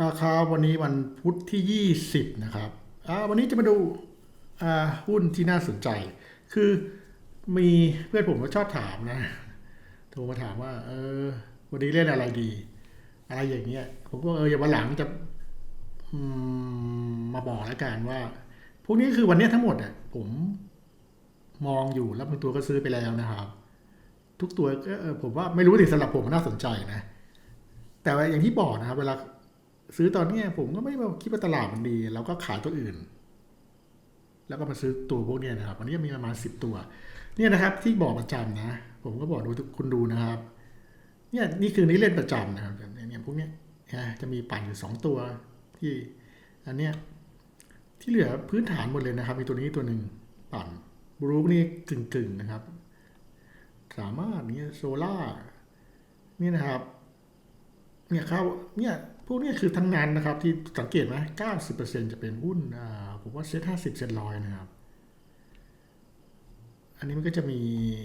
ราคาวันนี้วันพุธที่ 20 นะครับอาวันนี้จะมาดูอาหุ้นที่น่าสนใจ คือมีเพื่อนผมก็ชอบถามนะ โทรมาถามว่า เออ วันนี้เล่นอะไรดี อะไรอย่างเงี้ย ผมก็เอออย่าวันหลังจะมาบอกแล้วกันว่า พวกนี้คือวันนี้ทั้งหมดอะผมมองอยู่แล้วบางตัวก็ซื้อไปแล้วนะครับ ทุกตัวก็เออผมว่าไม่รู้สิสำหรับผมมันน่าสนใจนะ แต่ว่าอย่างที่บอกนะครับ เวลา ซื้อตอนนี้ผมก็ไม่ได้คิดว่าตลาดมันดีเราก็ขายตัวอื่น แล้วก็มาซื้อตัวพวกนี้นะครับวันนี้มีประมาณสิบตัว เนี่ยนะครับ ที่บอกประจำนะ ผมก็บอกดูทุกคุณดูนะครับ เนี่ยนี่คือนี้เล่นประจำนะครับเนี่ยพวกเนี้ยจะมีปั่นอยู่สองตัวที่อันเนี้ยที่เหลือพื้นฐานหมดเลยนะครับ มีตัวนี้ตัวหนึ่งปั่นบรูนี่กึ่งๆนะครับ สามารถเนี่ยโซล่านี่นะครับ เนี่ยเข้าเนี่ย พวกนี้คือทั้งนั้นนะครับที่สังเกตไหมเก้าสิบเปอร์เซ็นจะเป็นหุ้นผมว่าเซ็ตห้าสิบเซ็ตร้อยนะครับ อันนี้มันก็จะมี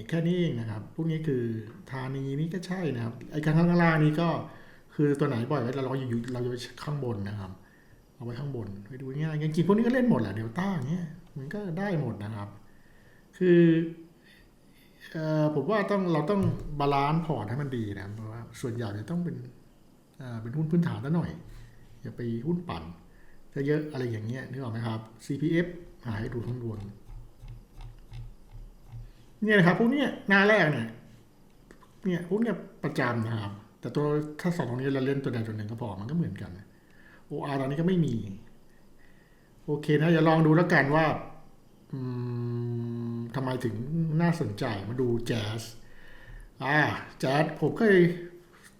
แค่นี้เองนะครับ พวกนี้คือธานีนี่ก็ใช่นะครับ ไอ้ข้างข้างล่างนี้ก็คือตัวไหนบ่อยไว้เราเราอยู่เราจะไปข้างบนนะครับ เอาไว้ข้างบนไปดูง่ายจริงๆพวกนี้ก็เล่นหมดแหละเดลต้าเงี้ยมันก็ได้หมดนะครับ คือผมว่าต้องเราต้องบาลานซ์พอร์ตให้มันดีนะเพราะว่าส่วนใหญ่จะต้องเป็น เป็นหุ้นพื้นฐานซะหน่อย อย่าไปหุ้นปั่นจะเยอะอะไรอย่างเงี้ยนึกออกไหมครับ CPF หาให้ดูทั้งดวนเนี่ยนะครับพวกเนี้ยหน้าแรกเนี่ยเนี่ยพวกเนี้ยประจำนะครับ แต่ตัวถ้าสองตรงนี้เราเล่นตัวใดตัวหนึ่งก็พอมันก็เหมือนกัน OR ตอนนี้ก็ไม่มี โอเคนะอย่าลองดูแล้วกันว่าทำไมถึงน่าสนใจมาดูแจ๊สอ่าแจ๊สผมเคย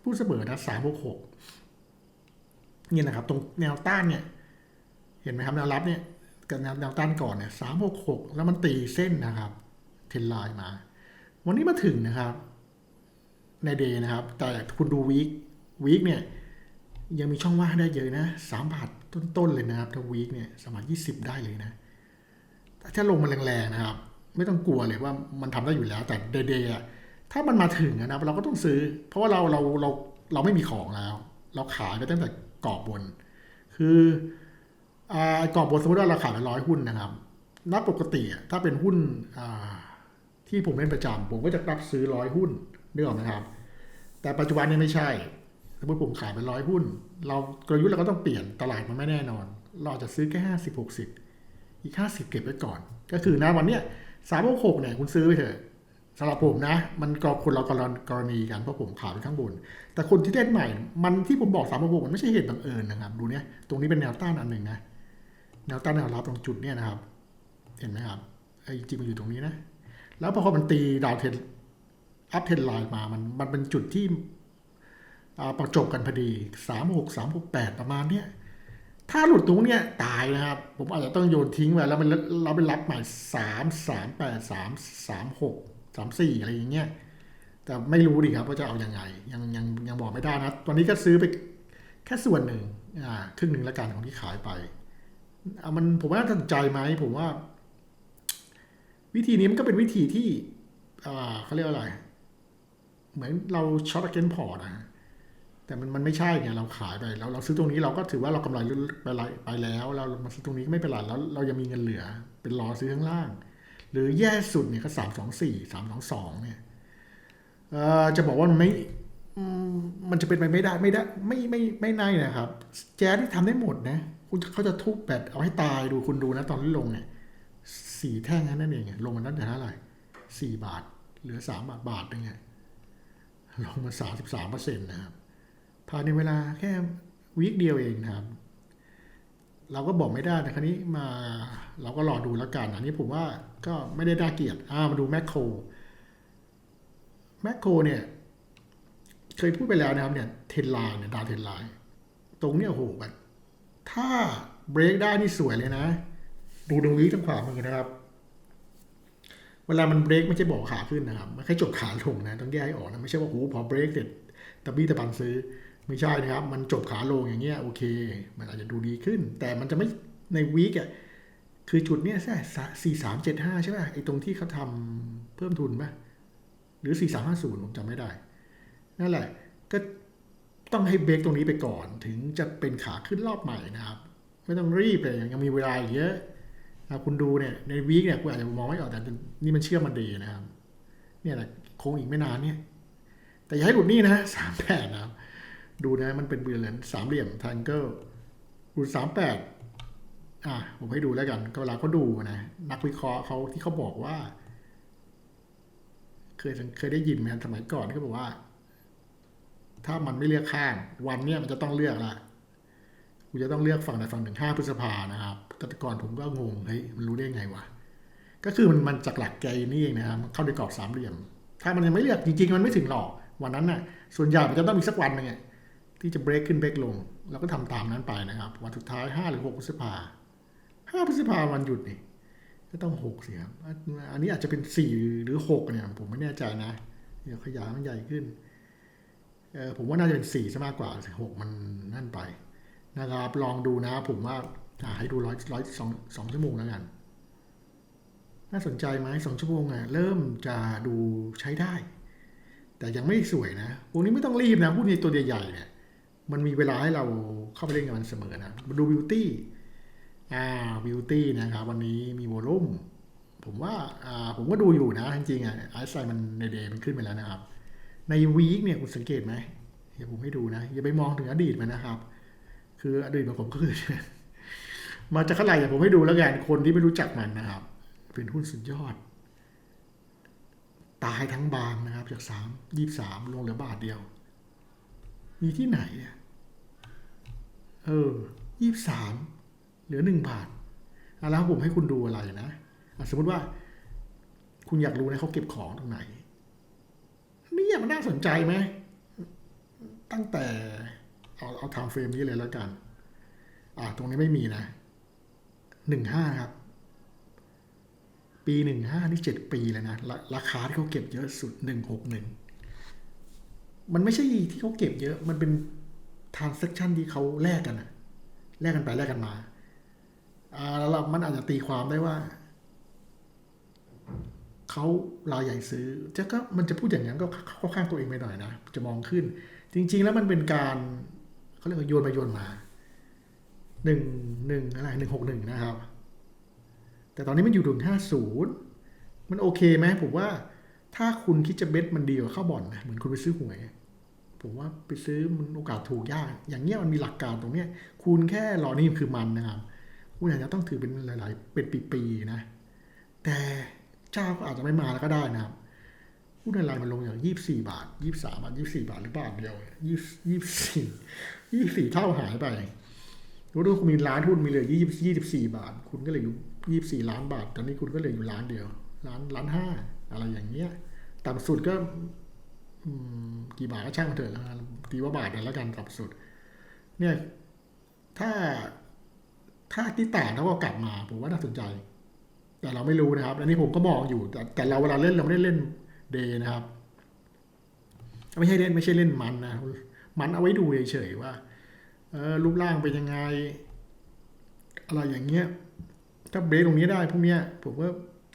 พูดเสมอนะสามหกหก นี่นะครับ ตรงแนวต้านเนี่ย เห็นไหมครับแนวรับเนี่ยกับแนวแนวต้านก่อนเนี่ยสามหกหกแล้วมันตีเส้นนะครับ เทนไลน์มา วันนี้มาถึงนะครับ ในเดย์นะครับ แต่คุณดูวีควีคเนี่ยยังมีช่องว่างได้เยอะนะสามบาทต้นๆเลยนะครับถ้าวีคเนี่ยสามารถยี่สิบได้เลยนะแต่ถ้าลงมาแรงๆนะครับ ไม่ต้องกลัวเลยว่ามันทำได้อยู่แล้ว แต่เดย์อะถ้ามันมาถึงนะครับเราก็ต้องซื้อ เพราะว่าเราเราเราเราไม่มีของแล้ว เราขายไปตั้งแต่ กรอบบน คืออกรอบบนสมมติว่าเราขายไปร้อยหุ้นนะครับนับปกติถ้าเป็นหุ้นที่ผมเล่นประจำผมก็จะรับซื้อร้อยหุ้นนึกออกไหมครับ แต่ปัจจุบันนี้ไม่ใช่สมมติผมขายไปร้อยหุ้น เรากลยุทธ์เราก็ต้องเปลี่ยนตลาดมันไม่แน่นอน เราจะซื้อแค่ห้าสิบหกสิบอีกห้าสิบเก็บไว้ก่อน ก็คือนะวันเนี้ยสามหกเนี่ยคุณซื้อไปเถอะ สำหรับผมนะ มันก็คนเรากรณีกันเพราะผมขายไปข้างบน แต่คนที่เล่นใหม่ มันที่ผมบอกสามหกมันไม่ใช่เหตุบังเอิญนะครับ ดูเนี้ยตรงนี้เป็นแนวต้านอันหนึ่งนะแนวต้านแนวรับตรงจุดเนี้ยนะครับ เห็นไหมครับไอ้จริงมันอยู่ตรงนี้นะ แล้วพอมันตีดาวเทนอัพเทนไลน์มามันมันเป็นจุดที่ประจบกันพอดีสามหกสามหกแปดประมาณเนี้ยถ้าหลุดตรงเนี้ยตายนะครับ ผมอาจจะต้องโยนทิ้งไว้แล้วมันเราไปรับใหม่สามสามแปดสามสามหก สามสี่อะไรอย่างเงี้ยแต่ไม่รู้ดิครับว่าจะเอาอยัางไงยังยังยังบอกไม่ได้นะตอนนี้ก็ซื้อไปแค่ส่วนหนึ่งอ่าครึ่งหนึ่งละกันของที่ขายไปเอามันผมว่าน่าสนใจไหมผมว่า วิธีนี้มันก็เป็นวิธีที่อ่าเขาเรียกอะไร เหมือนเราช็อตเกนพอร์ตนะแต่มันมันไม่ใช่ไงเราขายไปแล้วเราซื้อตรงนี้เราก็ถือว่าเรากำไรไปไรไปแล้ว เรามาซื้อตรงนี้ไม่เป็นไรแล้ว เรายังมีเงินเหลือ เป็นรอซื้อข้างล่าง หรือแย่สุดเนี่ยก็สามสองสี่สามสองสองเนี่ยจะบอกว่ามันไม่มันจะเป็นไปไม่ได้ไม่ได้ไม่ไม่ไม่ไม่นะครับ แจ๊สที่ทำได้หมดนะ คุณเขาจะทุบแบตเอาให้ตายดูคุณดูนะตอนที่ลงเนี่ยสี่แท่งนั่นเองลงมาตั้งแต่เท่าไหร่สี่บาท เหลือสามบาทบาทนึงไงลงมาสามสิบสามเปอร์เซ็นต์นะครับภายในเวลาแค่วีคเดียวเองนะครับ เราก็บอกไม่ได้แต่ครั้นี้มาเราก็รอดูแล้วกัน อันนี้ผมว่าก็ไม่ได้น่าเกียดอ่ามาดูแมคโครแมคโครเนี่ย เคยพูดไปแล้วนะครับเนี่ยเทนไลน์เนี่ยดาวเทนไลน์ตรงเนี้ยโหแบบถ้าเบรกได้นี่สวยเลยนะ ดูตรงวีคทางขวามือนะครับ เวลามันเบรกไม่ใช่บอกขาขึ้นนะครับไม่ใช่จบขาลงนะ ต้องแยกให้ออกนะ ไม่ใช่ว่าโหพอเบรกเสร็จตะบี้ตะบันซื้อ ไม่ใช่นะครับ มันจบขาลงอย่างเงี้ยโอเค มันอาจจะดูดีขึ้น แต่มันจะไม่ในวีคอะคือจุดเนี้ยใช่สี่สามเจ็ดห้าใช่ป่ะไอ้ตรงที่เขาทำเพิ่มทุนป่ะหรือสี่สามห้าศูนย์ผมจำไม่ได้ นั่นแหละ ก็ต้องให้เบรกตรงนี้ไปก่อน ถึงจะเป็นขาขึ้นรอบใหม่นะครับ ไม่ต้องรีบเลยยังมีเวลาอีกเยอะอะคุณดูเนี่ยในวีคเนี่ยคุณอาจจะมองไม่ออกแต่นี่มันเชื่อมมันดีนะครับ เนี่ยแหละคงอีกไม่นานเนี่ย แต่อย่าให้หลุดนี่นะสามแปดนะครับ ดูนะมันเป็นเบลเลนสามเหลี่ยมทางเกิลหลุดสามแปดอะผมให้ดูแล้วกันก็เวลาเขาดูนะ นักวิเคราะห์เขาที่เขาบอกว่า เคยเคยได้ยินไหมสมัยก่อนที่เขาบอกว่า ถ้ามันไม่เลือกข้าง วันเนี้ยมันจะต้องเลือกละกูจะต้องเลือกฝั่งใดฝั่งหนึ่งห้าพฤษภานะครับแต่ก่อนผมก็งงเฮ้ยมันรู้ได้ไงวะก็คือมันมันจากหลักใจนี่เองนะครับเข้าในกรอบสามเหลี่ยม ถ้ามันยังไม่เลือกจริง ๆ มันไม่ถึงหรอกวันนั้นน่ะ ส่วนใหญ่มันจะต้องมีสักวันหนึงอะ ที่จะเบรกขึ้นเบรกลง เราก็ทำตามนั้นไปนะครับ วันสุดท้ายห้าหรือหกพฤษภาห้าพฤษภาวันหยุดนี่ก็ต้องหกสิครับอันนี้อาจจะเป็นสี่หรือหกเนี่ย ผมไม่แน่ใจนะเดี๋ยวขยายมันใหญ่ขึ้นเออผมว่าน่าจะเป็นสี่ซะมากกว่าหกมันนั่นไปนะครับ ลองดูนะผมว่าให้ดูร้อยร้อยสองสองชั่วโมงแล้วกัน น่าสนใจไหมสองชั่วโมงอะเริ่มจะดูใช้ได้ แต่ยังไม่สวยนะพวกนี้ไม่ต้องรีบนะพูดในตัวใหญ่ๆเนี่ย มันมีเวลาให้เราเข้าไปเล่นกับมันเสมอนะมาดูบิวตี้อ่าบิวตี้นะครับ วันนี้มีโวลุ่มผมว่าอ่าผมก็ดูอยู่นะจริงๆอะไอซ์ไซมันในเดย์มันขึ้นไปแล้วนะครับ ในวีคเนี่ยคุณสังเกตไหมเดี๋ยวผมให้ดูนะ อย่าไปมองถึงอดีตมันนะครับ คืออดีตของผมก็คือ มาจากเท่าไหร่แต่ผมให้ดูแล้วกันคนที่ไม่รู้จักมันนะครับ เป็นหุ้นสุดยอด ตายทั้งบางนะครับ จากสามยี่สามลงเหลือบาทเดียว มีที่ไหนอะ เออยี่สามเหลือหนึ่งบาทอะแล้วผมให้คุณดูอะไรนะอะสมมติว่า คุณอยากรู้นะเขาเก็บของตรงไหนนี่มันน่าสนใจไหมตั้งแต่เอาเอาทม์เฟรมนี้เลยแล้วกัน อ่าตรงนี้ไม่มีนะหนึ่งห้าครับ ปีหนึ่งห้านี่เจ็ดปีเลยนะราราคาที่เขาเก็บเยอะสุดหนึ่งหกหนึ่งมันไม่ใช่ที่เขาเก็บเยอะ มันเป็น transaction ที่เขาแลกกันอะแลกกันไปแลกกันมาอ่าแล้วมันอาจจะตีความได้ว่าเขารายใหญ่ซื้อจะก็มันจะพูดอย่างนั้นก็เข้าข้างตัวเองไปหน่อยนะ จะมองขึ้น จริง ๆ แล้วมันเป็นการเขาเรียกว่าโยนไปโยนมาหนึ่งหนึ่งอะไรหนึ่งหกหนึ่งนะครับ แต่ตอนนี้มันอยู่ถึงห้าศูนย์มันโอเคไหมผมว่าถ้าคุณคิดจะเบ็ดมันดีกว่าเข้าบ่อนนะเหมือนคุณไปซื้อหวย ผมว่าไปซื้อมันโอกาสถูกยาก อย่างเงี้ยมันมีหลักการตรงเนี้ยคุณแค่รอนี่คือมันนะครับคุณอาจจะต้องถือเป็นหลาย ๆ เป็นปีๆนะ แต่เจ้าก็อาจจะไม่มาแล้วก็ได้นะครับหุ้นอะไรมันลงอย่างยี่บสี่บาทยี่บสามบาทยี่สี่บาทหรือบาทเดียวยี่ยี่สี่ยี่สี่เท่าหายไปรู้ด้วยคุณมีล้านหุ้นมีเหลือยี่ยี่สิบสี่บาท คุณก็เหลยอยู่ยี่สี่ล้านบาท ตอนนี้คุณก็เหลืออยู่ล้านเดียวล้านล้านห้าอะไรอย่างเงี้ย ต่ำสุดก็ กี่บาทก็ช่างเถอะนะตีว่าบาทเดียวแล้วกันต่ำสุด เนี่ย ถ้าถ้าที่ต่แล้วก็กลับมาผมว่าน่าสนใจ แต่เราไม่รู้นะครับ อันนี้ผมก็มองอยู่ แต่แต่เราเวลาเล่นเราไม่ได้เล่นเดย์นะครับ ไม่ใช่เล่นไม่ใช่เล่นมันนะมันเอาไว้ดูเฉยๆว่าเออรูปร่างเป็นยังไง อะไรอย่างเงี้ย ถ้าเบรกตรงนี้ได้พวกเนี้ย ผมก็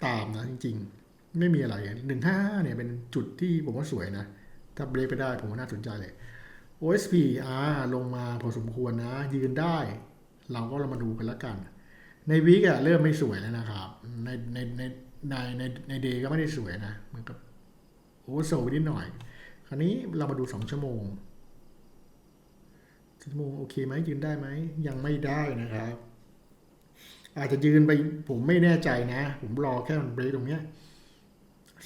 ตามนะจริง ๆ ไม่มีอะไรหนึ่งห้าเนี่ยเป็นจุดที่ผมว่าสวยนะ ถ้าเบรกไปได้ผมว่าน่าสนใจเลย OSP อ่าลงมาพอสมควรนะ ยืนได้ เราก็เรามาดูกันล้วกัน ในวีกอะเริ่มไม่สวยแล้วนะครับ ในในในในในในเดย์ก็ไม่ได้สวยนะเหมือนกับโอเวอร์โซนิดหน่อย คราวนี้เรามาดูสองชั่วโมงชั่วโมงโอเคไหมยืนได้ไหม ยังไม่ได้นะครับ อาจจะยืนไปผมไม่แน่ใจนะ ผมรอแค่มันเบรกตรงเนี้ย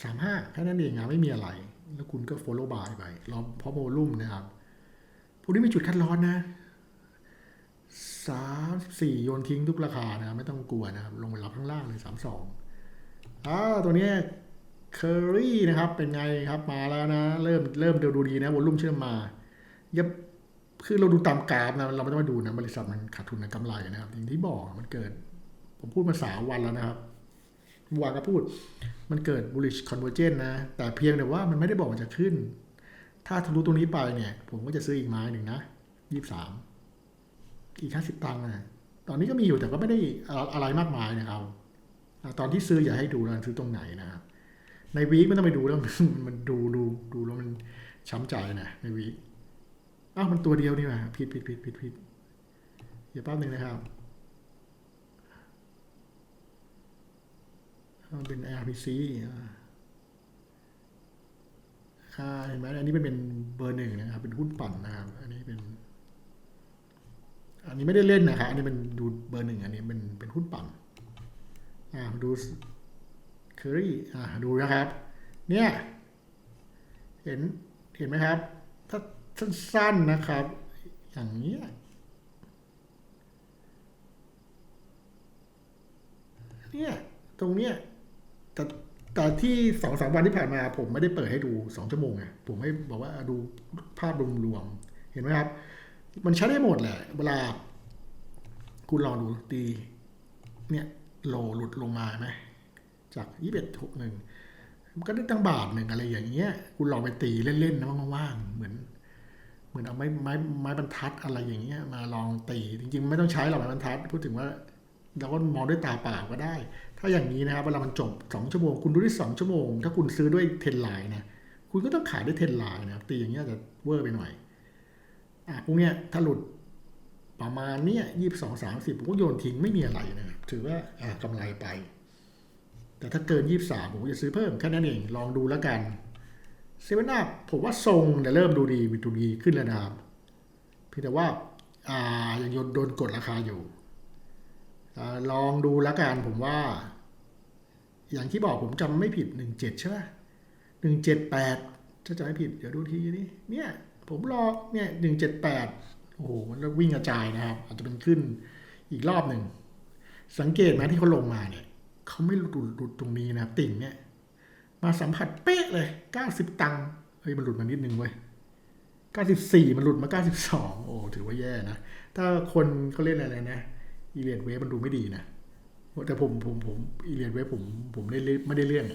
สามห้าแค่นั้นเองนะไม่มีอะไร แล้วคุณก็ follow by ไปรอเพราะโวลุ่มนะครับ พวกนี้มีจุดคัดร้อนนะสามสี่โยนทิ้งทุกราคานะไม่ต้องกลัวนะครับ ลงไปรับข้างล่างเลยสามสองอ่าตัวนี้เคอรี่นะครับ เป็นไงครับมาแล้วนะ เริ่มเริ่มเดี๋ยวดูดีนะวอลุ่มเชื่อมมายับคือเราดูตามกราฟนะเราไม่ต้องมาดูนะบริษัทมันขาดทุนในกำไรนะครับอย่างที่บอกมันเกิด ผมพูดมาสามวันแล้วนะครับ วาก็พูด มันเกิด bullish convergence นะ แต่เพียงแต่ว่ามันไม่ได้บอกมันจะขึ้น ถ้าทะลุตรงนี้ไปเนี่ย ผมก็จะซื้ออีกไม้หนึ่งนะยี่สามอีกห้าสิบตังค์นะตอนนี้ก็มีอยู่แต่ก็ไม่ได้อะไรมากมายนะครับตอนที่ซื้ออย่าให้ดูนะซื้อตรงไหนนะครับในวีคไม่ต้องไปดูแล้วมันดูดูดูแล้วมันช้ำใจนะในวีคอ้าวมันตัวเดียวนี่หว่าผิดผิดผิดผิดผิดเดี๋ยวแป๊บหนึ่งนะครับมัน เป็น RPC อ่าเห็นไหมอันนี้มันเป็นเบอร์หนึ่งนะครับ เป็นหุ้นปั่นนะครับ อันนี้เป็น อันนี้ไม่ได้เล่นนะครับอันนี้เป็นดูเบอร์หนึ่งอันนี้เป็นเป็นหุ้นปั่น อ่าดูเคอรี่อ่าดูนะครับ เนี่ย เห็นเห็นไหมครับ ถ้าสั้นๆนะครับ อย่างนี้เนี่ย ตรงเนี้ย แต่แต่ที่สองสามวันที่ผ่านมา ผมไม่ได้เปิดให้ดูสองชั่วโมงไงผมให้บอกว่าดูภาพรวมๆเห็นไหมครับ มันใช้ได้หมดแหละ เวลา คุณลองดูตี เนี่ยโลหลุดลงมาไหมจากยี่สิบเอ็ดหกหนึ่งมันก็ได้ตั้งบาทหนึ่งอะไรอย่างเงี้ย คุณลองไปตีเล่นๆนะว่างๆเหมือน เหมือนเอาไม้ไม้ไม้บรรทัดอะไรอย่างเงี้ย มาลองตีจริงๆ ไม่ต้องใช้หรอกไม้บรรทัด พูดถึงว่าเราก็มองด้วยตาเปล่าก็ได้ ถ้าอย่างนี้นะครับเวลามันจบสองชั่วโมง คุณดูได้สองชั่วโมง ถ้าคุณซื้อด้วยเทนไลน์นะ คุณก็ต้องขายด้วยเทนไลน์นะครับ ตีอย่างเงี้ยจะเวอร์ไปหน่อย อะพวกเนี้ยถ้าหลุดประมาณเนี้ยยี่สิบสองสามสิบผมก็โยนทิ้งไม่มีอะไรนะครับถือว่าอ่ากำไรไป แต่ถ้าเกินยี่สามผมก็จะซื้อเพิ่มแค่นั้นเอง ลองดูแล้วกันเซเว่นอัพผมว่าทรงเนี่ยเริ่มดูดีดูดีขึ้นแล้วนะครับเพียงแต่ว่าอ่ายังโยนโดนกดราคาอยู่ ลองดูแล้วกันผมว่า อย่างที่บอกผมจำไม่ผิดหนึ่งเจ็ดใช่ไหมหนึ่งเจ็ดแปดถ้าจำไม่ผิด เดี๋ยวดูทีนี้เนี่ย ผมรอเนี่ยหนึ่งเจ็ดแปดโอ้โหมันวิ่งกระจายนะครับ อาจจะเป็นขึ้นอีกรอบหนึ่ง สังเกตไหมที่เขาลงมาเนี่ยเขาไม่หลุดหลุดตรงนี้นะติ่งเนี่ย มาสัมผัสเป๊ะเลย90ตังค์เฮ้ยมันหลุดมานิดนึงเว้ย94มันหลุดมา92โอ้ถือว่าแย่นะ ถ้าคนเขาเล่นอะไรนะ อีเลียนเวฟมันดูไม่ดีนะแต่ผมผมผมอีเลียนเวฟผมผมไม่ได้ไม่ได้เรื่อง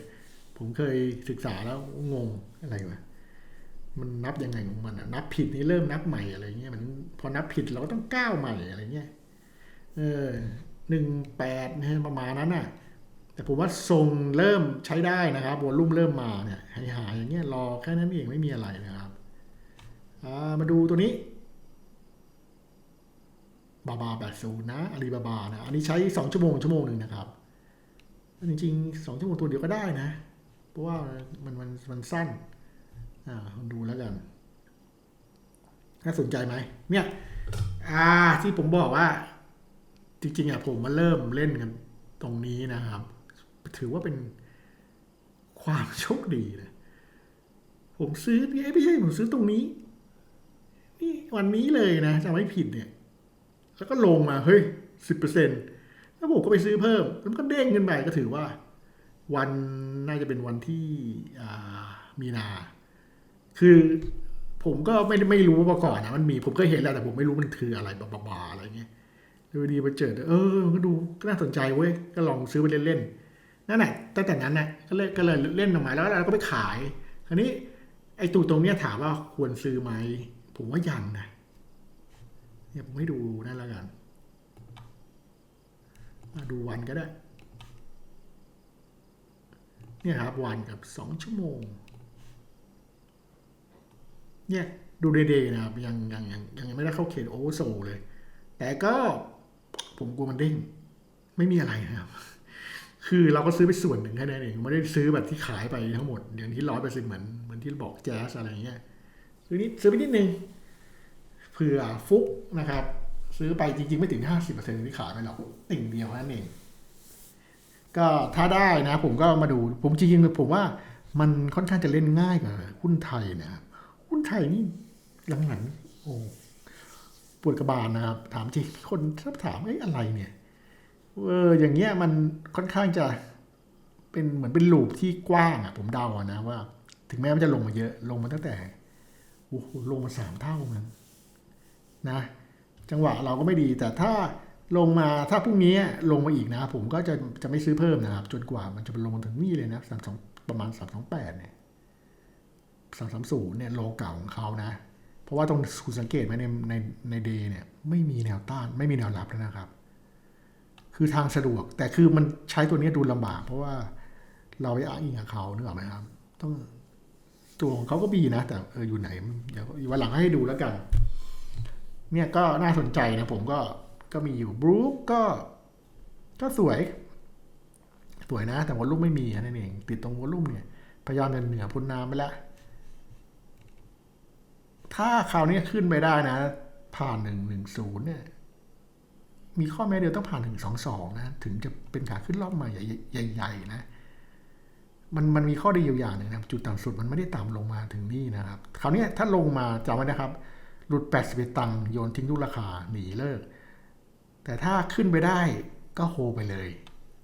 ผมเคยศึกษาแล้วงงอะไรวะมันนับยังไงของมันอะนับผิดนี่เริ่มนับใหม่อะไรเงี้ยมันพอนับผิดเราก็ต้องก้าวใหม่อะไรเงี้ยเออหนึ่งแปดนะประมาณนั้นน่ะ แต่ผมว่าทรงเริ่มใช้ได้นะครับวอลลุ่มเริ่มมาเนี่ยหายหายอย่างเงี้ยรอแค่นั้นเองไม่มีอะไรนะครับ อ่ามาดูตัวนี้ บาบาแปดศูนย์นะอาลีบาบานะ อันนี้ใช้สองชั่วโมงชั่วโมงหนึ่งนะครับจริงๆสองชั่วโมงตัวเดียวก็ได้นะ เพราะว่ามันมันมันสั้น อ่าดูแล้วกันน่าสนใจไหมเนี่ย อ่าที่ผมบอกว่า จริงๆอะผมมาเริ่มเล่นกันตรงนี้นะครับ ถือว่าเป็นความโชคดีนะผมซื้อไม่ใช่ผมซื้อตรงนี้ นี่วันนี้เลยนะจะไม่ผิดเนี่ย แล้วก็ลงมาเฮ้ยสิบเปอร์เซ็นต์แล้วผมก็ไปซื้อเพิ่มแล้วมันก็เด้งขึ้นไปก็ถือว่า วันน่าจะเป็นวันที่มีนา คือผมก็ไม่ไม่รู้มาก่อนนะมันมีผมก็เห็นแล้วแต่ผมไม่รู้มันคืออะไรบาๆอะไรเงี้ยดูดีไปเจอเออมันก็ดูก็น่าสนใจเว้ยก็ลองซื้อไปเล่นๆนั่นแหละตั้งแต่นั้นน่ะก็เลยก็เลยเล่นออกมาแล้วเราก็ไปขาย คราวนี้ไอ้ตัวตรงเนี้ยถามว่าควรซื้อไหมผมว่ายังนะ เนี่ยผมให้ดูนั่นล้วกันมาดูวันก็ได้ เนี่ยครับวันกับสองชั่วโมง เนี่ยดูเดย์นะครับยังยังยังยังไม่ได้เข้าเขตโอเวอร์โซเลย แต่ก็ผมกลัวมันเด้งไม่มีอะไรนะครับ คือเราก็ซื้อไปส่วนหนึ่งแค่นั้นเองไม่ได้ซื้อแบบที่ขายไปทั้งหมดอย่างที่ร้อยเปอร์เซ็นต์เหมือนเหมือนที่บอกแจ๊สอะไรเงี้ยซื้อนิดซื้อไปนิดนึง เผื่อฟุกนะครับ ซื้อไปจริง ๆ ไม่ถึงห้าสิบเปอร์เซ็นต์ที่ขายไปหรอกติ่งเดียวนั่นเอง ก็ถ้าได้นะ ผมก็มาดูผมจริงๆผมว่ามันค่อนข้างจะเล่นง่ายกว่าหุ้นไทยนะครับหุ้นไทยนี่หลังๆโอ้ปวดกระบาลนะครับ ถามจริงคนชอบถามไอ้อะไรเนี่ยเอออย่างเงี้ยมันค่อนข้างจะเป็นเหมือนเป็นลูปที่กว้างอะ ผมเดาอะนะว่า ถึงแม้มันจะลงมาเยอะ ลงมาตั้งแต่โอ้โหลงมาสามเท่ามัน นะจังหวะเราก็ไม่ดี แต่ถ้าลงมาถ้าพรุ่งนี้ลงมาอีกนะผมก็จะจะไม่ซื้อเพิ่มนะครับ จนกว่ามันจะลงถึงนี่เลยนะสามสองประมาณสามสองแปดเนี่ยสามสามศูนย์เนี่ยโลเก่าของเขานะ เพราะว่าตรงคุณสังเกตไหมในในในเดย์เนี่ยไม่มีแนวต้านไม่มีแนวรับแล้วนะครับ คือทางสะดวกแต่คือมันใช้ตัวนี้ดูลำบาก เพราะว่าเราไปอ้างอิงกับเขาเนึกออกไหมครับ ต้องตัวของเขาก็บีนะ แต่เอออยู่ไหน เดี๋ยววันหลังให้ดูแล้วกัน เนี่ยก็น่าสนใจนะผมก็ก็มีอยู่บรู๊ก็ ก็สวย สวยนะ แต่วอลลุ่มไม่มีนั่นเอง ติดตรงวอลลุ่มเนี่ย พยายามจะเหนือพ้นน้ำไปแล้วถ้าคราวนี้ขึ้นไปได้นะ ผ่านหนึ่งหนึ่งศูนย์เนี่ย มีข้อแม้เดียวต้องผ่านถึงสองสองนะ ถึงจะเป็นขาขึ้นรอบใหม่ใหญ่ๆนะมันมันมีข้อดีอยู่อย่างหนึ่งนะจุดต่ำสุดมันไม่ได้ต่ำลงมาถึงนี่นะครับ คราวนี้ถ้าลงมาจำไว้นะครับ หลุด 81 ตังค์โยนทิ้งทุกราคาหนีเลิก แต่ถ้าขึ้นไปได้ก็โฮไปเลย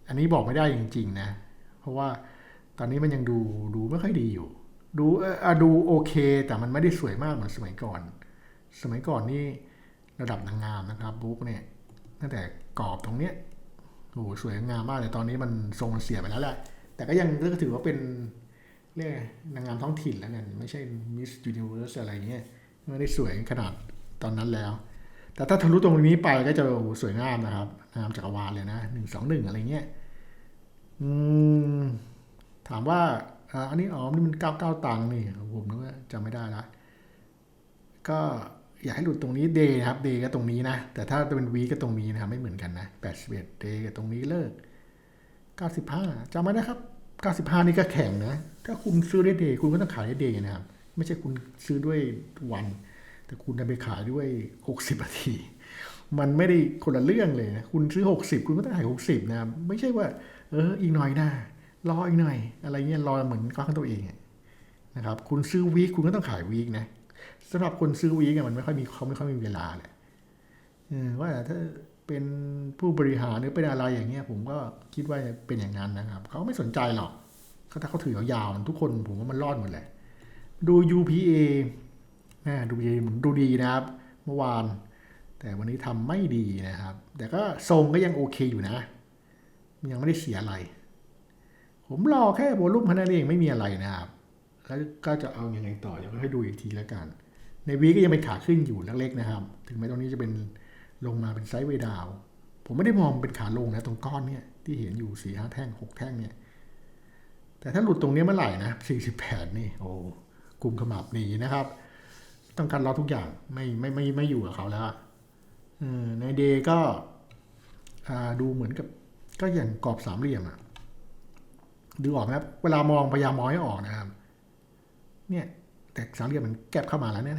อันนี้บอกไม่ได้จริงๆนะ เพราะว่าตอนนี้มันยังดูดูไม่ค่อยดีอยู่ ดูเออดูโอเค แต่มันไม่ได้สวยมากเหมือนสมัยก่อน สมัยก่อนนี่ระดับนางงามนะครับบุ๊กเนี่ยตั้งแต่กรอบตรงเนี้ยโอ้โหสวยงามมากเลยตอนนี้มันทรงมันเสียไปแล้วแหละ แต่ก็ยังก็ถือว่าเป็นเรียกไงนางงามท้องถิ่นแล้วกันไม่ใช่มิสยูนิเวอร์สอะไรเงี้ย ไม่ได้สวยขนาดตอนนั้นแล้ว แต่ถ้าทะลุตรงนี้ไปก็จะสวยงามนะครับงามจักรวาลเลยนะหนึ่งสองหนึ่งอะไรเงี้ยอืมถามว่าอันนี้อ๋อนี่มันเก้าเก้าตังค์นี่ผมนึกว่าจำไม่ได้ละก็อยากให้หลุดตรงนี้เดย์นะครับเดย์ก็ตรงนี้นะ แต่ถ้าเป็นวีก็ตรงนี้นะครับไม่เหมือนกันนะแปดสิบเอ็ดเดย์กับตรงนี้เลิกเก้าสิบห้าจำไว้นะครับเก้าสิบห้านี่ก็แข่งนะ ถ้าคุณซื้อได้เดย์คุณก็ต้องขายได้เดย์นะครับ ไม่ใช่คุณซื้อด้วยวัน แต่คุณจะไปขายด้วย 60นาที มันไม่ได้คนละเรื่องเลยนะคุณซื้อ 60 คุณก็ต้องขาย 60 นะครับ ไม่ใช่ว่า เอออีกหน่อยนะรออีกหน่อย อะไรเงี้ยรอเหมือนก้อนตัวเองนะครับ คุณซื้อวีคคุณก็ต้องขายวีคนะสำหรับคนซื้อวีคอะมันไม่ค่อยมีเขาไม่ค่อยมีเวลาแหละว่าถ้าเป็นผู้บริหารหรือเป็นอะไรอย่างเงี้ย ผมก็คิดว่าเป็นอย่างนั้นนะครับ เขาไม่สนใจหรอกเขาถ้าเขาถือยาวๆทุกคนผมว่ามันรอดหมดแหละ ดู UPA นะดูดีดูดีนะครับ เมื่อวาน แต่วันนี้ทำไม่ดีนะครับ แต่ก็ทรงก็ยังโอเคอยู่นะ ยังไม่ได้เสียอะไร ผมรอแค่โวลุ่มพันนั้นเองไม่มีอะไรนะครับ แล้วก็จะเอาอยัางไงต่อเดี๋ยวให้ดูอีกทีแล้วกัน ในวีก็ยังเป็นขาขึ้นอยู่เล็กๆนะครับ ถึงแม้ตรงนี้จะเป็นลงมาเป็นไซด์เวดาว ผมไม่ได้มองเป็นขาลงนะตรงก้อนเนี่ยที่เห็นอยู่สี่ห้าแท่งหกแท่งเนี่ย แต่ถ้าหลุดตรงนี้เมื่อไหร่นะสี่สิบแปดนี่โอ้ กลุ่มขมับหนีนะครับ ต้องการรอทุกอย่างไม่ไม่ไม่ไม่อยู่กับเขาแล้วอในเดย์ก็ดูเหมือนกับก็อย่างกรอบสามเหลี่ยมอะดูออกไหมครับเวลามองพยายามมองให้ออกนะครับ เนี่ย แต่สามเหลี่ยมมันแก็บเข้ามาแล้วเนี่ย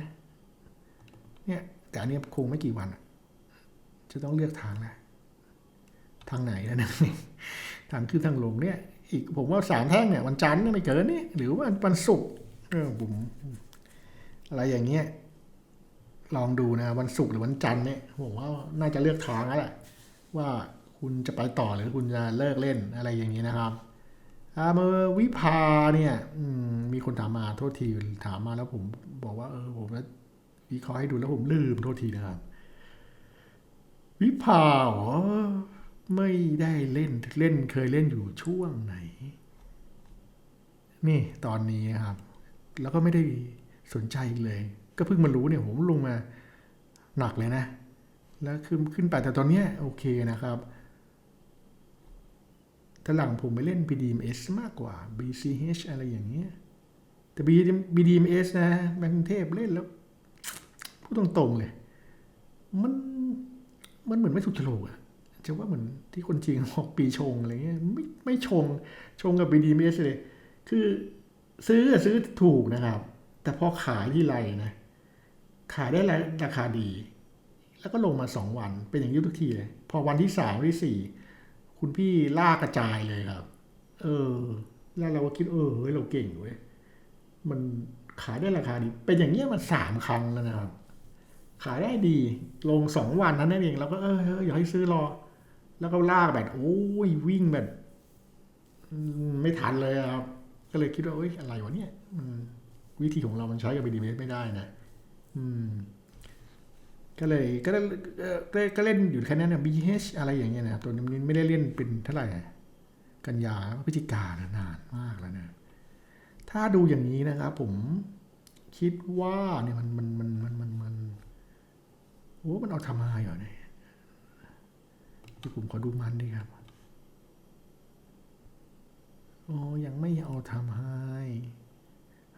เนี่ยแต่อันนี้คงไม่กี่วันจะต้องเลือกทางแล้วทางไหนแล้วนะทางคือทางลงเนี่ย อีกผมว่าสามแท่งเนี่ยวันจันทร์ไม่เกินนี่หรือว่าวันศุกร์ เออผมอะไรอย่างเงี้ยลองดูนะวันศุกร์หรือวันจันทร์เนี่ยผมว่าน่าจะเลือกทางแล้วแหละว่าคุณจะไปต่อหรือคุณจะเลิกเล่นอะไรอย่างนี้นะครับอาเมอวิภาเนี่ยมีคนถามมาโทษทีถามมาแล้วผมบอกว่าเออผมวิเคราะห์ให้ดูแล้วผมลืมโทษทีนะครับ วิภาอ๋อไม่ได้เล่นเล่นเคยเล่นอยู่ช่วงไหน นี่ตอนนี้ครับ แล้วก็ไม่ได้สนใจเลย ก็เพิ่งมารู้เนี่ยผมลงมาหนักเลยนะ แล้วขึ้นขึ้นไปแต่ตอนเนี้ยโอเคนะครับแต่หลังผมไปเล่น BDMS มากกว่า BCH อะไรอย่างเงี้ยแต่ BDMS นะแบงค์เทพเล่นแล้วพูดตรงๆเลย มันมันเหมือนไม่ถูกโฉลกอะจะว่าเหมือนที่คนจีนบอกปีชงอะไรเงี้ยไม่ไม่ชงชงกับ BDMS เลย คือ ซื้อซื้อถูกนะครับ แต่พอขายที่ไรนะ ขายได้ราคาดี แล้วก็ลงมาสองวันเป็นอย่างนี้ทุกทีเลย พอวันที่สามที่สี่คุณพี่ลากกระจายเลยครับ เออ แล้วเราก็คิดเออเฮ้ยเราเก่งเว้ยมันขายได้ราคาดี เป็นอย่างเงี้ยมันสามครั้งแล้วนะครับ ขายได้ดี ลงสองวันนั้นนั่นเองเราก็เอออย่าให้ซื้อรอ แล้วก็ลากแบบโอ้ยวิ่งแบบ ไม่ทันเลยครับ ก็เลยคิดว่าเอ้ยอะไรวะเนี่ยวิธีของเรามันใช้กับบีดีเไม่ได้นะ อืม ก็เลยก็ได้ก็เล่นอยู่แค่นั้นนะ BH อะไรอย่างเงี้ยนะตัวนี้ไม่ได้เล่นเป็นเท่าไหร่กันยาพฤศจิกานานมากแล้วนะ ถ้าดูอย่างนี้นะครับผมคิดว่าเนี่ยมันมันมันมันมันมันโอ้มันเอาทำไฮเหรอเนี่ยที่ผมขอดูมันดีครับ โอ้ยังไม่เอาทำไฮ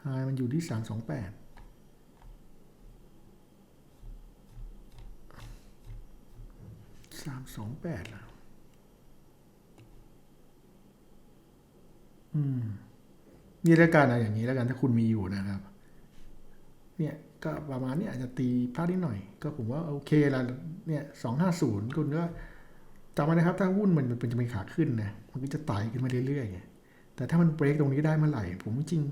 ไฮมันอยู่ที่สามสองแปดสามสองแปดแล้วอืมนี่แล้วกันนะอย่างนี้แล้วกันถ้าคุณมีอยู่นะครับ เนี่ยก็ประมาณนี้อาจจะตีพลาดนิดหน่อย ก็ผมว่าโอเคละเนี่ยสองห้าศูนย์คุณก็จำไว้นะครับ ถ้าหุ้นมันเป็นจะเป็นขาขึ้นนะมันก็จะไต่ขึ้นมาเรื่อยๆไง แต่ถ้ามันเบรกตรงนี้ได้เมื่อไหร่ ผมจริง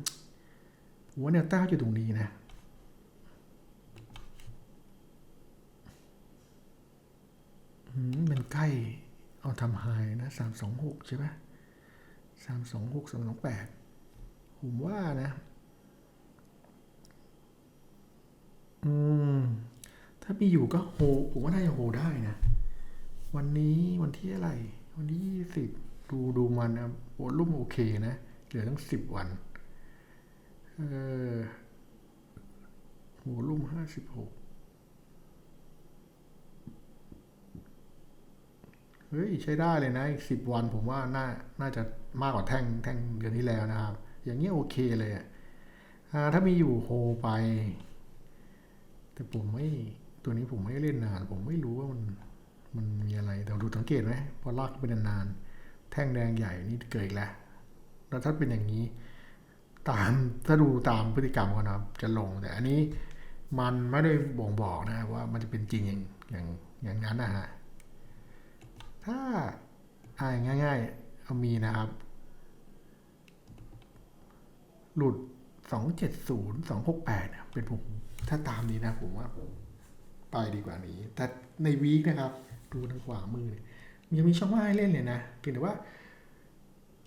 ผมว่าแนวต้านอยู่ตรงนี้นะมมันใกล้เอาทำไฮนะสามสองหกใช่ไหมสามสองหกสามสองแปดผมว่านะ อืม ถ้ามีอยู่ก็โฮผมว่าน่าจะโฮได้นะ วันนี้วันที่อะไร วันที่ยี่สิบ ดูดูมันนะโวลุ่มโอเคนะ เหลือตั้งสิบวันเออโวลุ่มห้าสิบหกเฮ้ยใช้ได้เลยนะอีกสิบวันผมว่าน่าน่าจะมากกว่าแท่งแท่งเดือนที่แล้วนะครับ อย่างนี้โอเคเลยอะอ่าถ้ามีอยู่โฮไป แต่ผมไม่ตัวนี้ผมไม่เล่นนาน ผมไม่รู้ว่ามันมันมีอะไรแต่ดูสังเกตไหมพอลากไปนานๆ แท่งแดงใหญ่นี่เกิดอีกแล้วแล้วถ้าเป็นอย่างนี้ตามถ้าดูตามพฤติกรรมกันะจะลงแต่อันนี้มันไม่ได้บ่งบอกนะว่ามันจะเป็นจริงอย่างอย่างอย่างนั้นนะฮะถ้าอ่าง่ายๆเอามีนะครับ หลุดสองเจ็ดศูนย์สองหกแปดเป็นผมถ้าตามนี้นะผมว่าไปดีกว่านี้ แต่ในวีคนะครับ ดูทางขวามือเนี่ย ยังมีช่องว่างให้เล่นเลยนะ เพียงแต่ว่า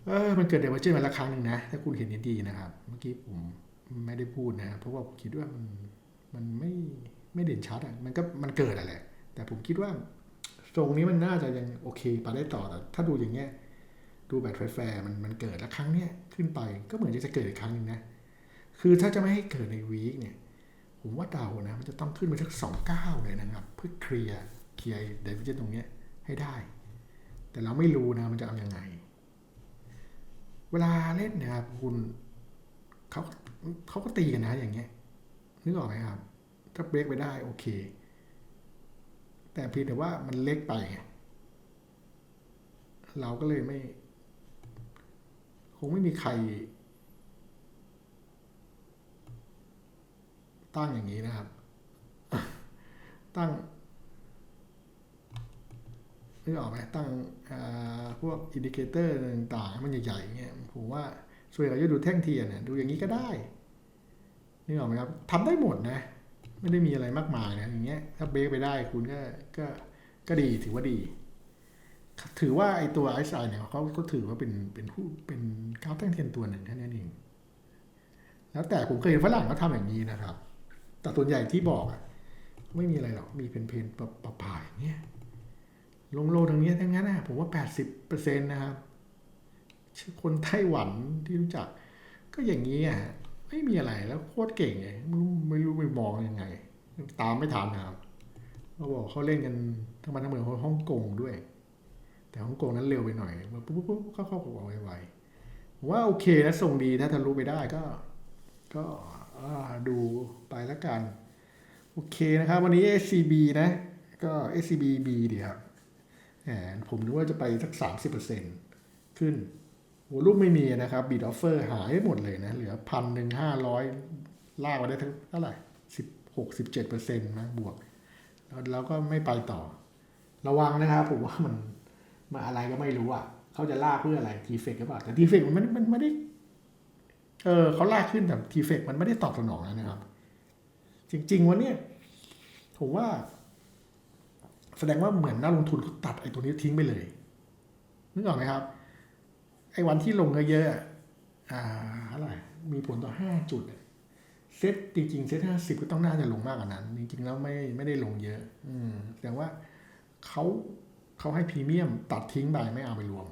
เออ มันเกิดเดเวอร์เจอร์มาละครั้งหนึ่งนะ ถ้าคุณเห็นดีๆนะครับ เมื่อกี้ผมไม่ได้พูดนะ เพราะว่าผมคิดว่ามันมันไม่ไม่เด่นชัดอะ มันก็มันเกิดอะไร แต่ผมคิดว่าตรงนี้มันน่าจะยังโอเคไปได้ต่อแต่ถ้าดูอย่างเงี้ย ดูแบบแฟร์มันมันเกิดแล้วครั้งเนี้ยขึ้นไปก็เหมือนจะจะเกิดอีกครั้งหนึ่งนะ คือถ้าจะไม่ให้เกิดในวีคเนี่ย ผมว่าเดานะ มันจะต้องขึ้นไปสักสองเก้าเลยนะครับ เพื่อเคลียร์เคลียร์เดวิดตรงเนี้ยให้ได้ แต่เราไม่รู้นะมันจะเอาอยัางไง เวลาเล่นนะครับคุณเขาเขาก็ตีกันนะอย่างเงี้ยนึกออกไหมครับ ถ้าเบรกไปได้โอเค แต่เพียงแต่ว่ามันเล็กไปเราก็เลยไม่ คงไม่มีใคร ตั้งอย่างนี้นะครับ ตั้ง นึกออกไหมตั้งพวกอินดิเคเตอร์ต่างๆ มันใหญ่ๆเงี้ยผมว่าช่วยเราจะดูแท่งเทียนเนี่ยดูอย่างนี้ก็ได้นึกออกไหมครับทำได้หมดนะ ไม่ได้มีอะไรมากมายนะอย่างเงี้ยถ้าเบรกไปได้คุณก็ก็ก็ดีถือว่าดี ถือว่าไอตัวไอซ์ไอเนี่ยเขาก็ถือว่าเป็นเป็นผู้เป็นกราฟแท่งเทียนตัวหนึ่งแค่นั้นเองแล้วแต่ผมเคยเห็นฝรั่งเขาทำอย่างนี้นะครับ แต่ส่วนใหญ่ที่บอกอะไม่มีอะไรหรอกมีเพนเพนปะปะปายอย่างเงี้ย ลงโลทางนี้ทั้งนั้นนะผมว่าแปดสิบเปอร์เซ็นต์นะครับคนไต้หวันที่รู้จัก ก็อย่างนี้อะไม่มีอะไรแล้วโคตรเก่งไงไม่รู้ไม่รู้ไปมองยังไง ตามไม่ทันนะครับเขาบอกเขาเล่นกันทั้งมันทั้งเมืองฮ่องกงด้วย แต่ฮ่องกงนั้นเร็วไปหน่อยปุ๊บปุ๊บปุ๊บเข้าเข้าๆไวๆผมว่าโอเคนะส่งดีถ้าทะลุไปได้ก็ ก็ดูไปแล้วกัน โอเคนะครับ วันนี้ SCB นะ ก็ SCB B ดีครับ ผมนึกว่าจะไปสักสามสิบเปอร์เซ็นขึ้นโวลูกไม่มีนะครับบีดออฟเฟอร์หายหมดเลยนะ เหลือพันหนึ่งห้าร้อยลากมาได้ทั้งเท่าไหร่สิบหกสิบเจ็ดเปอร์เซ็นต์นะบวก แล้วก็ไม่ไปต่อ ระวังนะครับผมว่ามันมาอะไรก็ไม่รู้อะเขาจะลากเพื่ออะไรทีเฟกหรือเปล่า แต่ทีเฟกมันไม่มันไม่ได้ เออเขาลากขึ้นแต่ทีเฟกมันไม่ได้ตอบสนองนะครับ จริง ๆวันเนี้ยผมว่า แสดงว่าเหมือนนักลงทุนเขาตัดไอ้ตัวนี้ทิ้งไปเลยนึกออกไหมครับไอ้วันที่ลงเยอะๆอะอ่าอะไรมีผลต่อห้าจุดเซ็ตจริงๆเซ็ตห้าสิบก็ต้องน่าจะลงมากกว่านั้น จริงๆแล้วไม่ไม่ได้ลงเยอะ อืมแสดงว่าเขาเขาให้พรีเมียมตัดทิ้งไปไม่เอาไปรวม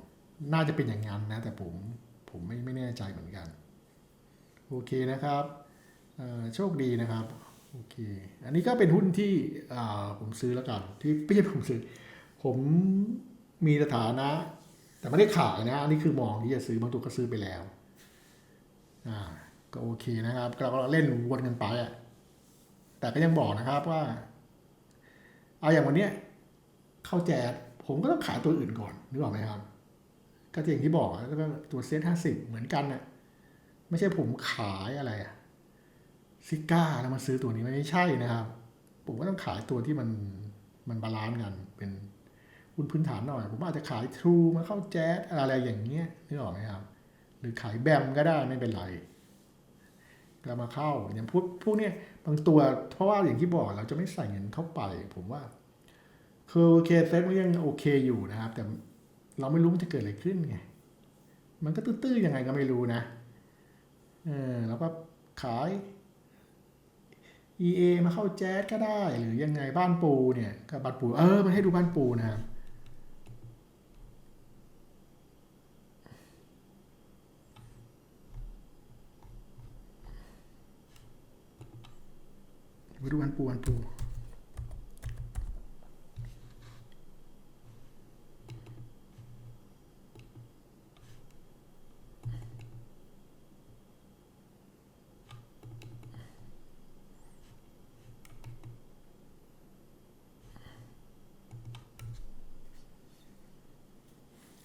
น่าจะเป็นอย่างนั้นนะ แต่ผมผมไม่ไม่แน่ใจเหมือนกัน โอเคนะครับโชคดีนะครับ โอเค อันนี้ก็เป็นหุ้นที่ผมซื้อแล้วกันที่ไม่ใช่ผมซื้อ ผมมีสถานะ แต่ไม่ได้ขายนะ อันนี้คือมองที่จะซื้อบางตัวก็ซื้อไปแล้ว อ่า ก็โอเคนะครับเราก็เล่นวนกันไปอะ แต่ก็ยังบอกนะครับว่า เอาอย่างวันเนี้ยเข้าแจ๊สผมก็ต้องขายตัวอื่นก่อนนึกออกไหมครับก็อย่างที่บอกแล้วตัวเซ็ตห้าสิบเหมือนกันน่ะ ไม่ใช่ผมขายอะไรอะ ซิก้าแล้วมาซื้อตัวนี้ไม่ใช่นะครับ ผมก็ต้องขายตัวที่มันมันบาลานซ์กันเป็นหุ้นพื้นฐานหน่อย ผมอาจจะขายทรูมาเข้าแจ๊สอะไรอย่างเงี้ยนึกออกไหมครับ หรือขายแบมก็ได้ไม่เป็นไรก็มาเข้าอย่างพวกพวกเนี้ยบางตัวเพราะว่าอย่างที่บอกเราจะไม่ใส่เงินเข้าไป ผมว่า คือโอเคเซ็ตมันยังโอเคอยู่นะครับ แต่เราไม่รู้มันจะเกิดอะไรขึ้นไงมันก็ตื้อๆยังไงก็ไม่รู้นะเออแล้วก็ขาย EA มาเข้าแจ๊สก็ได้ หรือยังไงบ้านปูเนี่ยกับบัตรปูเออมันให้ดูบ้านปูนะครับไปดูบ้านปูบ้านปู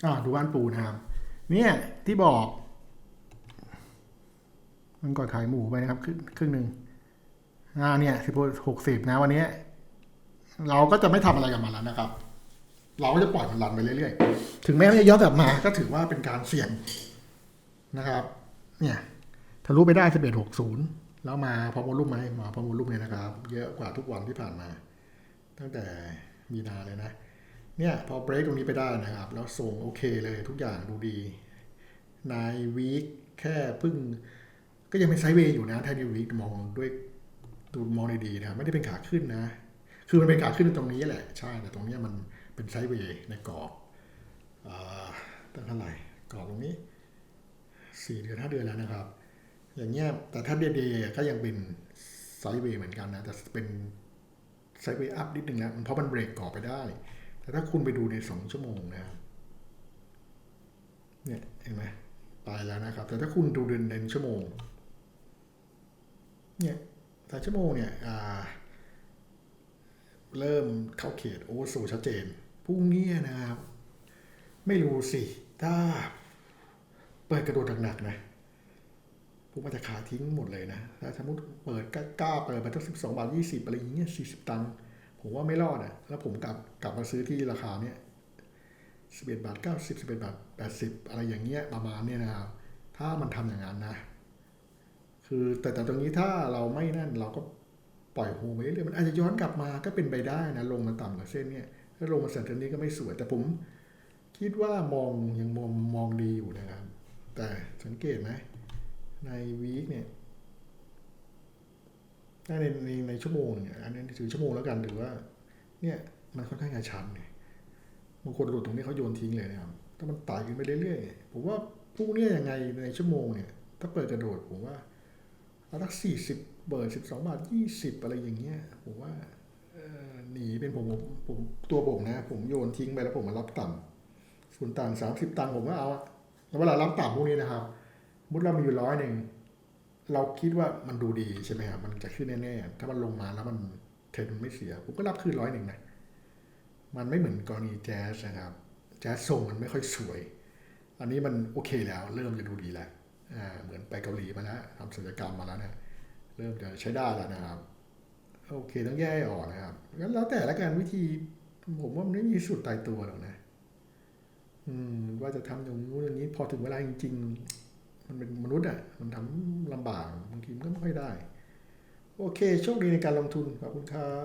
อ่าดูบ้านปูนะครับ เนี่ยที่บอก มันก่อนขายหมูไปนะครับ ครึ่งครึ่งหนึ่งอ่าเนี่ยสิบหกสิบนะวันนี้ เราก็จะไม่ทำอะไรกับมันแล้วนะครับ เราก็จะปล่อยมันรันไปเรื่อยๆ ถึงแม้มันจะย้อนกลับมาก็ถือว่าเป็นการเสี่ยงนะครับ เนี่ยทะลุไปได้สิบเอ็ดหกศูนย์แล้วมาพร้อมวอลุ่มไหมมาพร้อมวอลุ่มเนี่ยนะครับ เยอะกว่าทุกวันที่ผ่านมา ตั้งแต่มีนาเลยนะ เนี่ยพอเบรกตรงนี้ไปได้นะครับ แล้วส่งโอเคเลยทุกอย่างดูดีในวีคแค่พิ่ง ก็ยังเป็นไซด์เวย์อยู่นะถ้าในวีคมองด้วยดูมองดีๆนะไม่ได้เป็นขาขึ้นนะ คือมันเป็นขาขึ้นตรงนี้แหละ ใช่แต่ตรงนี้มันเป็นไซด์เวย์ในกรอบตั้งเท่าไหร่กรอบตรงนี้สี่เดือนห้าเดือนแล้วนะครับ อย่างเงี้ยแต่ถ้าเดย์ก็ยังเป็นไซด์เวย์เหมือนกันนะ แต่เป็นไซด์เวย์อัพนิดนึงแล้วเพราะมันเบรกกรอบไปได้ แต่ถ้าคุณไปดูในสองชั่วโมงนะครับเนี่ยเห็นไหมไปแล้วนะครับ แต่ถ้าคุณดูเดินในชั่วโมง เนี่ยแต่ชั่วโมงเนี่ยอ่าเริ่มเข้าเขตโอเวอร์โซชัดเจนพรุ่งนี้นะครับ ไม่รู้สิ ถ้าเปิดกระโดดหนักๆนะผมอาจะขาทิ้งหมดเลยนะถ้าสมมติเปิดกล้าเปิดไปตั้งสิบสองบาทยี่สิบอะไรอย่างเงี้ยสี่สิบตังค์ ผมว่าไม่รอดอะ แล้วผมกลับกลับมาซื้อที่ราคาเนี้ยสิบเอ็ดบาทเก้าสิบสิบเอ็ดบาทแปดสิบอะไรอย่างเงี้ยประมาณเนี้ยนะครับ ถ้ามันทำอย่างนั้นนะ คือแต่แต่ตรงนี้ถ้าเราไม่นั่นเราก็ปล่อยโฮไปเรื่อยมันอาจจะย้อนกลับมาก็เป็นไปได้นะลงมาต่ำกว่าเส้นเนี่ยถ้าลงมาเสร็จตรงนี้ก็ไม่สวย แต่ผมคิดว่ามองยังมองมองดีอยู่นะครับ แต่สังเกตไหมในวีคเนี่ย ในในในชั่วโมงเนี่ยอันนี้ถือชั่วโมงแล้วกันถือว่า เนี่ยมันค่อนข้างจะชันเนี่ยบางคนหลุดตรงนี้เขาโยนทิ้งเลยนะครับถ้ามันไต่ขึ้นไปเรื่อยๆผมว่าพวกเนี้ยยังไงในชั่วโมงเนี่ย ถ้าเปิดกระโดดผมว่าเอาสักสี่สิบเบิร์สิบสองบาทยี่สิบอะไรอย่างเงี้ยผมว่าหนีเป็นผมผมผมตัวผมนะ ผมโยนทิ้งไปแล้วผมมารับต่ำส่วนต่างสามสิบตังผมก็เอาอะแล้วเวลารับต่ำพวกนี้นะครับมุดเรามีอยู่ร้อยหนึ่ง เราคิดว่ามันดูดีใช่ไหมครับมันจะขึ้นแน่ๆ ถ้ามันลงมาแล้วมันเทรนด์มันไม่เสียผมก็รับขึ้นร้อยหนึ่งนะ มันไม่เหมือนกรณีแจ๊สนะครับ แจ๊สทรงมันไม่ค่อยสวย อันนี้มันโอเคแล้ว เริ่มจะดูดีแล้วอ่าเหมือนไปเกาหลีมาแล้วทำศัลยกรรมมาแล้วเนี่ยเริ่มจะใช้ได้แล้วนะครับ โอเคต้องแยกออกนะครับงั้นแล้วแต่ละการวิธี ผมว่ามันไม่มีสูตรตายตัวหรอกนะ อืม ว่าจะทำอย่างนู้นอย่างนี้พอถึงเวลาจริง ๆ มันเป็นมนุษย์อะ มันทำลำบากบางทีมันก็ไม่ค่อยได้ โอเค โชคดีในการลงทุน ขอบคุณครับ